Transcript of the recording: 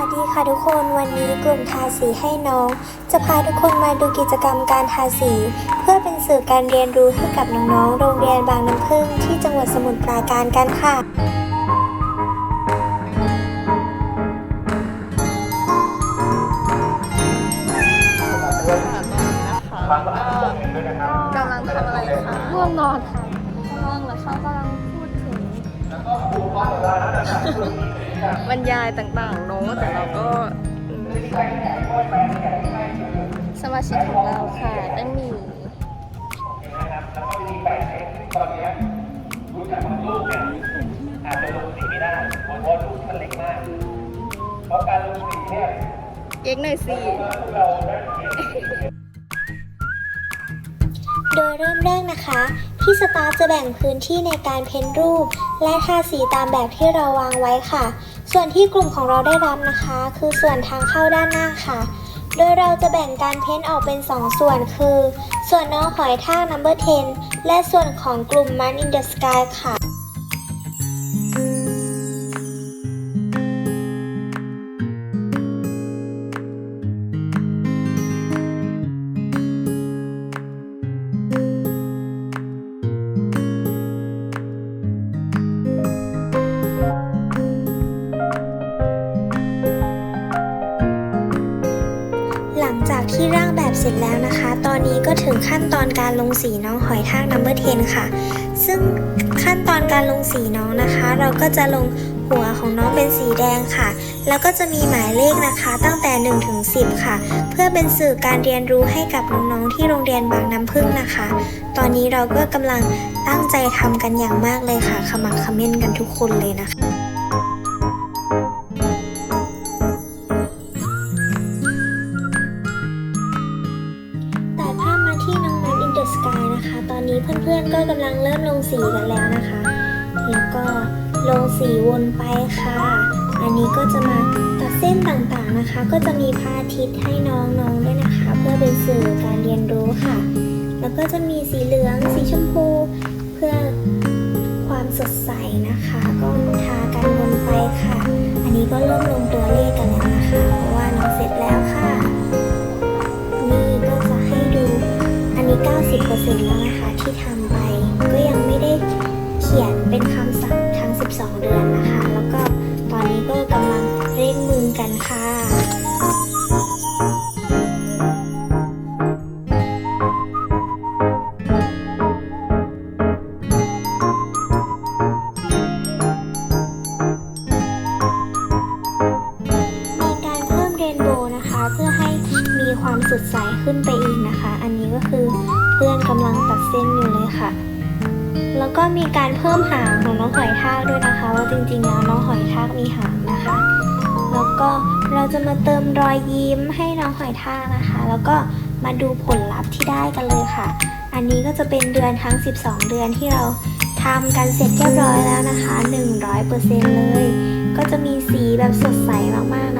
วัสดีค่ะทุกคนวันนี้กลุ่มทาสีให้น้อง จะพาทุกคนมาดูกิจกรรมการทาสี เพื่อเป็นสื่อการเรียนรู้ให้กับน้องๆ โรงเรียนบางน้ำพึ่งที่จังหวัดสมุทรปราการกันค่ะกำลังทำอะไรคะง่วงนอนค่ะง่วงแล้วเขากำลังพูดถึง บรรยายต่างๆเนอะแต่เราก็สมาชิกของเราค่ะตั้งมีอาจจะลงสีไม่ได้เพราะลูกมันเล็กมาก เพราะการลงสีเนี่ยเก๊กหน่อยสิโดยเริ่มแรกนะคะ พี่สตาฟจะแบ่งพื้นที่ในการเพ้นรูป และทาสีตามแบบที่เราวางไว้ค่ะ ส่วนที่กลุ่มของเราได้รับนะคะ คือส่วนทางเข้าด้านหน้าค่ะ โดยเราจะแบ่งการเพ้นออกเป็น 2 ส่วนคือ ส่วนน้องหอยท่า number 10 และส่วนของกลุ่ม Man in the Sky ค่ะ จากที่ร่างแบบเสร็จแล้วนะคะ ตอนนี้ก็ถึงขั้นตอนการลงสีน้องหอยทาก number 10ค่ะ ซึ่งขั้นตอนการลงสีน้องนะคะ เราก็จะลงหัวของน้องเป็นสีแดงค่ะ แล้วก็จะมีหมายเลขนะคะตั้งแต่1ถึง10 ค่ะ เพื่อเป็นสื่อการเรียนรู้ให้กับน้องๆที่โรงเรียนบางน้ำพึ่งนะคะ ตอนนี้เราก็กำลังตั้งใจทำกันอย่างมากเลยค่ะขมักขม้นกันทุกคนเลยนะคะ ตอนนี้เพื่อนๆก็กำลังเริ่มลงสีกันแล้วนะคะ แล้วก็ลงสีวนไปค่ะ อันนี้ก็จะมาตัดเส้นต่างๆนะคะ ก็จะมีพาทิตย์ให้น้องๆด้วยนะคะ เพื่อเป็นสื่อการเรียนรู้ค่ะ แล้วก็จะมีสีเหลืองสีชมพู เพื่อ มี 90%แล้วนะคะที่ทำไป ก็ยังไม่ได้เขียนเป็นคำสั่งทั้ง 12 เดือนนะคะ แล้วก็ตอนนี้ก็กำลังเร่งมือกันค่ะมีการเพิ่มเรนโบว์นะคะเพื่อให้มีความสดใสขึ้นไปอีกนะคะ คือเพื่อนกำลังตัดเส้นอยู่เลยค่ะ แล้วก็มีการเพิ่มหางของน้องหอยทากด้วยนะคะ ว่าจริงๆแล้วน้องหอยทากมีหางนะคะ แล้วก็เราจะมาเติมรอยยิ้มให้น้องหอยทากนะคะ แล้วก็มาดูผลลัพธ์ที่ได้กันเลยค่ะ อันนี้ก็จะเป็นเดือนทั้ง 12 เดือนที่เราทำกันเสร็จเรียบร้อยแล้วนะคะ 100%เลย ก็จะมีสีแบบสดใสมากๆนะ